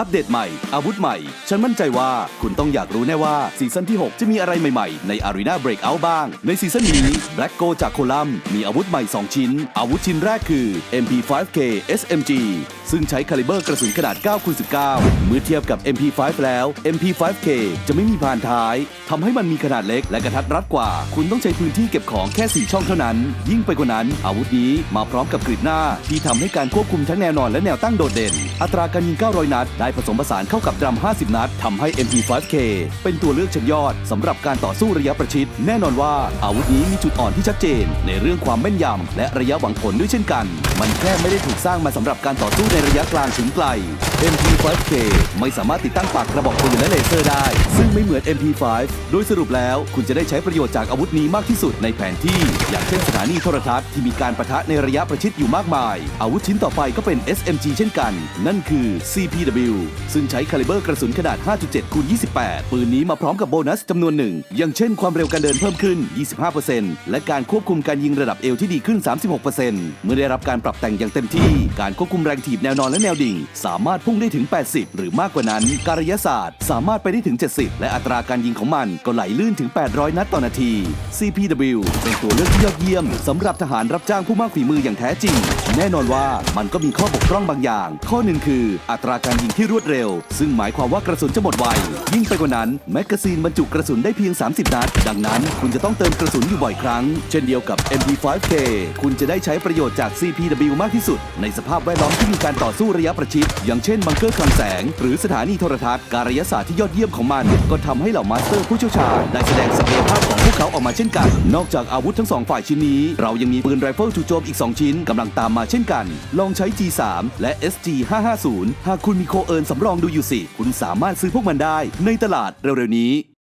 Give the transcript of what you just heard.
อัปเดตใหม่ อาวุธใหม่ ฉันมั่นใจว่าคุณต้องอยากรู้แน่ว่าซีซั่นที่ 6 จะมีอะไรใหม่ๆ ใน Arena Breakout บ้าง ในซีซั่นนี้ Black Go จากโคลัมมีอาวุธใหม่ 2 ชิ้น อาวุธชิ้นแรกคือ MP5K SMG ซึ่งใช้คาลิเบอร์กระสุนขนาด9คูณ19 เมื่อเทียบกับ MP5 แล้ว MP5K จะไม่มีพานท้ายทำให้มันมีขนาดเล็กและกระทัดรัดกว่า คุณต้องใช้พื้นที่เก็บของแค่ 4 ช่องเท่านั้น ยิ่งไปกว่านั้น อาวุธนี้มาพร้อมกับกริดหน้า ที่ทำให้การควบคุมทั้งแนวนอนและแนวตั้งโดดเด่น อัตราการยิง900นัดได้ผสมผสานเข้ากับดรัม 50 นัดทำให้ MP5K เป็นตัวเลือกชั้นยอดสำหรับการต่อสู้ระยะประชิด แน่นอนว่าอาวุธนี้มีจุดอ่อนที่ชัดเจน ในเรื่องความแม่นยำและระยะหวังผลด้วยเช่นกัน มันแค่ไม่ได้ถูกสร้างมาสำหรับการต่อสู้ในระยะกลางถึงไกล MP5K ไม่สามารถติดตั้งปากกระบอกปืนและเลเซอร์ได้ ซึ่งไม่เหมือน MP5 โดยสรุปแล้วคุณจะได้ใช้ประโยชน์จากอาวุธนี้มากที่สุดในแผนที่ อย่างเช่นสถานีโทรทัศน์ที่มีการประทะในระยะประชิดอยู่มากมาย อาวุธชิ้นต่อไปก็เป็น SMG เช่นกัน นั่นคือ CPW ซึ่งใช้คาลิเบอร์กระสุนขนาด 5.7คูณ28 ปืนนี้มาพร้อมกับโบนัสจำนวนหนึ่ง อย่างเช่นความเร็วการเดินเพิ่มขึ้น 25%และการควบคุมการยิงระดับเอวที่ดีขึ้น 36%เมื่อได้รับการปรับแต่งอย่างเต็มที่ การควบคุมแรงถีบแนวนอนและแนวดิ่ง สามารถพุ่งได้ถึง 80 หรือมากกว่านั้น การระยะศาสตร์ สามารถไปได้ถึง 70 และอัตราการยิงของมันก็ไหลลื่นถึง 800 นัดต่อนาที CPW เป็นตัวเลือกที่ยอดเยี่ยมสำหรับทหารรับจ้างผู้มากฝีมืออย่างแท้จริง แน่นอนว่ามันก็มีข้อบกพร่องบางอย่าง ข้อหนึ่งคือ อัตราการยิงที่รวดเร็ว ซึ่งหมายความว่ากระสุนจะหมดไว ยิ่งไปกว่านั้นแมกกาซีนบรรจุกระสุนได้เพียง 30 นัด ดังนั้นคุณจะต้องเติมกระสุนอยู่บ่อยครั้ง เช่นเดียวกับ MP5K คุณจะได้ใช้ประโยชน์จาก CPW มากที่สุด ในสภาพแวดล้อมที่มีการต่อสู้ระยะประชิด อย่างเช่นบังเกอร์คลังแสง หรือสถานีโทรทัศน์การระยะศาสตร์ที่ยอดเยี่ยมของมัน ก็ทำให้เหล่ามาสเตอร์ผู้เชี่ยวชาญได้แสดงศักยภาพของพวกเขาออกมาเช่นกัน นอกจากอาวุธทั้งสองฝ่ายชิ้นนี้ เรายังมีปืนไรเฟิลจู่โจมอีก 2 ชิ้นกำลังตามมาเช่นกัน ลองใช้ G3 และ SG 550 หากคุณมีโคเอร์นสำรองดูอยู่สิ คุณสามารถซื้อพวกมันได้ในตลาดเร็วๆนี้